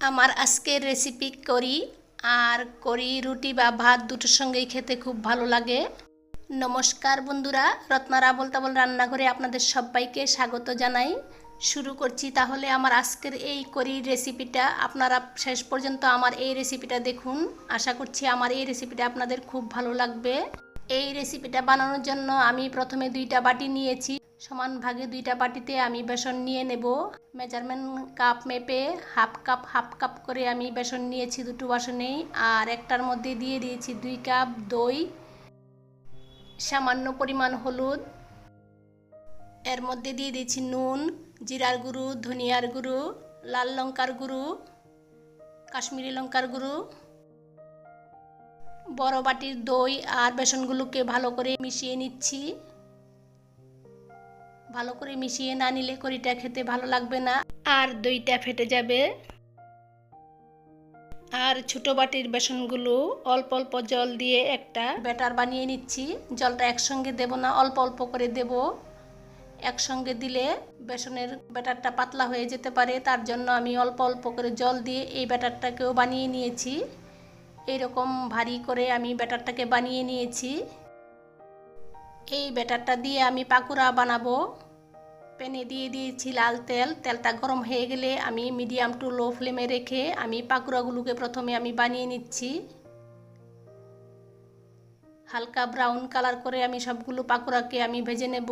আমার আজকের রেসিপি করি আর করি রুটি বা ভাত দুটোর সঙ্গেই খেতে খুব ভালো লাগে। নমস্কার বন্ধুরা, রত্নারা বলতাবল রান্নাঘরে আপনাদের সবাইকে স্বাগত জানাই। শুরু করছি তাহলে আমার আজকের এই করি রেসিপিটা আপনারা শেষ পর্যন্ত আমার এই রেসিপিটা দেখুন। আশা করছি আমার এই রেসিপিটা আপনাদের খুব ভালো লাগবে। এই রেসিপিটা বানানোর জন্য আমি প্রথমে দুইটা বাটি নিয়েছি। সমান ভাগে দুইটা বাটিতে আমি বেসন নিয়ে নেব। মেজারমেন্ট কাপ মেপে হাফ কাপ হাফ কাপ করে আমি বেসন নিয়েছি দুটো বাসনেই। আর একটার মধ্যে দিয়ে দিয়েছি দুই কাপ দই, সামান্য পরিমাণ হলুদ। এর মধ্যে দিয়ে দিয়েছি নুন, জিরার গুঁড়ো, ধনিয়ার গুঁড়ো, লাল লঙ্কার গুঁড়ো, কাশ্মীরি লঙ্কার গুঁড়ো। বড় বাটির দই আর বেসনগুলোকে ভালো করে মিশিয়ে নিচ্ছি। ভালো করে মিশিয়ে না নিলে করিটা খেতে ভালো লাগবে না। আর দইটা ফেটে যাবে। আর ছোট বাটির বেসনগুলো অল্প অল্প জল দিয়ে একটা ব্যাটার বানিয়ে নিচ্ছি। জলটা একসঙ্গে দেব না, অল্প অল্প করে দেব। একসঙ্গে দিলে বেসনের ব্যাটারটা পাতলা হয়ে যেতে পারে, তার জন্য আমি অল্প অল্প করে জল দিয়ে এই ব্যাটারটাকেও বানিয়ে নিয়েছি। এইরকম ভারী করে আমি ব্যাটারটাকে বানিয়ে নিয়েছি। এই ব্যাটারটা দিয়ে আমি পাকুড়া বানাবো। প্যানে দিয়ে দিয়েছি লাল তেল। তেলটা গরম হয়ে গেলে আমি মিডিয়াম টু লো ফ্লেমে রেখে আমি পাকুড়াগুলোকে প্রথমে আমি বানিয়ে নিচ্ছি। হালকা ব্রাউন কালার করে আমি সবগুলো পাকুড়াকে আমি ভেজে নেব।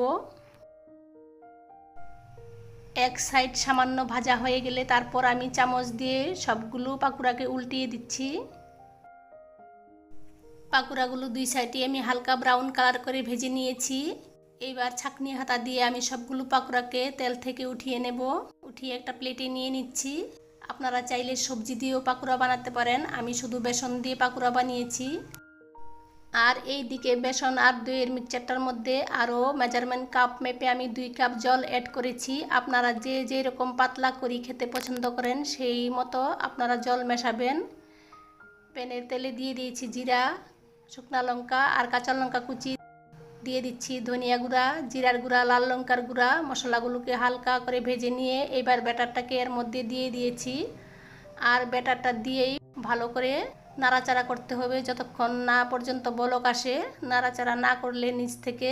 এক সাইড সামান্য ভাজা হয়ে গেলে তারপর আমি চামচ দিয়ে সবগুলো পাকুড়াকে উল্টিয়ে দিচ্ছি। পাকুড়াগুলো দুই সাইডে আমি হালকা ব্রাউন কালার করে ভেজে নিয়েছি। এইবার ছাকনি হাতা দিয়ে আমি সবগুলো পাকুড়াকে তেল থেকে উঠিয়ে নেব। উঠিয়ে একটা প্লেটে নিয়ে নিচ্ছি। আপনারা চাইলে সবজি দিয়েও পাকুড়া বানাতে পারেন। আমি শুধু বেসন দিয়ে পাকুড়া বানিয়েছি। আর এই দিকে বেসন আর দইয়ের মিক্সচারটার মধ্যে আরও মেজারমেন্ট কাপ মেপে আমি দুই কাপ জল অ্যাড করেছি। আপনারা যে যে রকম পাতলা করি খেতে পছন্দ করেন, সেই মতো আপনারা জল মেশাবেন। প্যানের তেলে দিয়ে দিয়েছি জিরা। শুকনা লঙ্কা আর কাঁচা লঙ্কা কুচি দিয়ে দিচ্ছি, ধনিয়া গুঁড়া, জিরার গুঁড়া, লাল লঙ্কার গুঁড়া, মশলাগুলোকে হালকা করে ভেজে নিয়ে এবার ব্যাটারটাকে এর মধ্যে দিয়ে দিয়েছি। আর ব্যাটারটা দিয়েই ভালো করে নাড়াচাড়া করতে হবে যতক্ষণ না পর্যন্ত বলক আসে। নাড়াচাড়া না করলে নিচ থেকে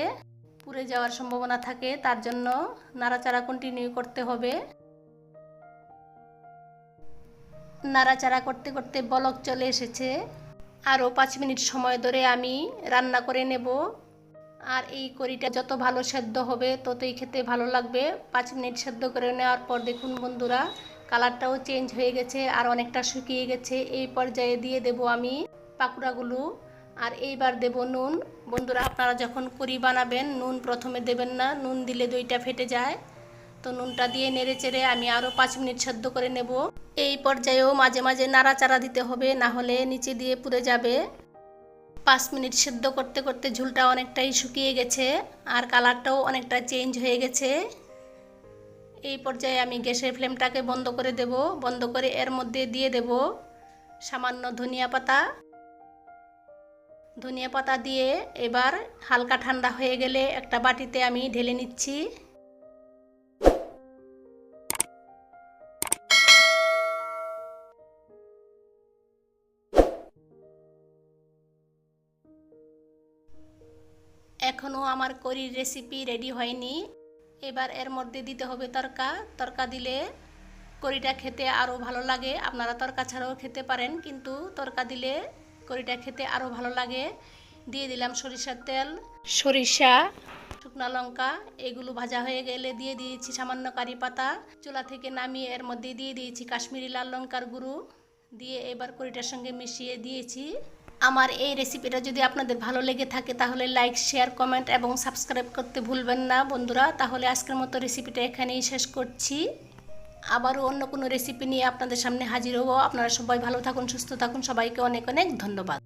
পুড়ে যাওয়ার সম্ভাবনা থাকে, তার জন্য নাড়াচাড়া কন্টিনিউ করতে হবে। নাড়াচাড়া করতে করতে বলক চলে এসেছে। আরও পাঁচ মিনিট সময় ধরে আমি রান্না করে নেব। আর এই কড়িটা যত ভালো সেদ্ধ হবে, ততই খেতে ভালো লাগবে। পাঁচ মিনিট সেদ্ধ করে নেওয়ার পর দেখুন বন্ধুরা, কালারটাও চেঞ্জ হয়ে গেছে আর অনেকটা শুকিয়ে গেছে। এই পর্যায়ে দিয়ে দেব আমি পাকুড়াগুলো। আর এইবার দেব নুন। বন্ধুরা, আপনারা যখন করি বানাবেন, নুন প্রথমে দেবেন না। নুন দিলে দইটা ফেটে যায়। তো নুনটা দিয়ে নেড়ে চেড়ে আমি আরও পাঁচ মিনিট সেদ্ধ করে নেব। এই পর্যায়েও মাঝে মাঝে নাড়াচাড়া দিতে হবে, না হলে নিচে দিয়ে পুড়ে যাবে। পাঁচ মিনিট সেদ্ধ করতে করতে ঝুলটা অনেকটাই শুকিয়ে গেছে আর কালারটাও অনেকটা চেঞ্জ হয়ে গেছে। এই পর্যায়ে আমি গ্যাসের ফ্লেমটাকে বন্ধ করে দেব, বন্ধ করে এর মধ্যে দিয়ে দেব সামান্য ধনিয়া পাতা। ধনিয়া পাতা দিয়ে এবার হালকা ঠান্ডা হয়ে গেলে একটা বাটিতে আমি ঢেলে নিচ্ছি। এখনও আমার করির রেসিপি রেডি হয়নি। এবার এর মধ্যে দিতে হবে তরকা। তরকা দিলে করিটা খেতে আরও ভালো লাগে। আপনারা তরকা ছাড়াও খেতে পারেন কিন্তু তরকা দিলে করিটা খেতে আরও ভালো লাগে। দিয়ে দিলাম সরিষার তেল। সরিষা। শুকনা লঙ্কা এগুলো ভাজা হয়ে গেলে দিয়ে দিয়েছি সামান্য কারি পাতা। চুলা থেকে নামিয়ে এর মধ্যে দিয়ে দিয়েছি কাশ্মীরি লাল লঙ্কার গুঁড়ো। দিয়ে এবার করিটার সঙ্গে মিশিয়ে দিয়েছি। আমার এই রেসিপিটা যদি আপনাদের ভালো লেগে থাকে, তাহলে লাইক শেয়ার কমেন্ট এবং সাবস্ক্রাইব করতে ভুলবেন না বন্ধুরা। তাহলে আজকের মতো রেসিপিটা এখানেই শেষ করছি। আবারও অন্য কোনো রেসিপি নিয়ে আপনাদের সামনে হাজির হব। আপনারা সবাই ভালো থাকুন, সুস্থ থাকুন। সবাইকে অনেক অনেক ধন্যবাদ।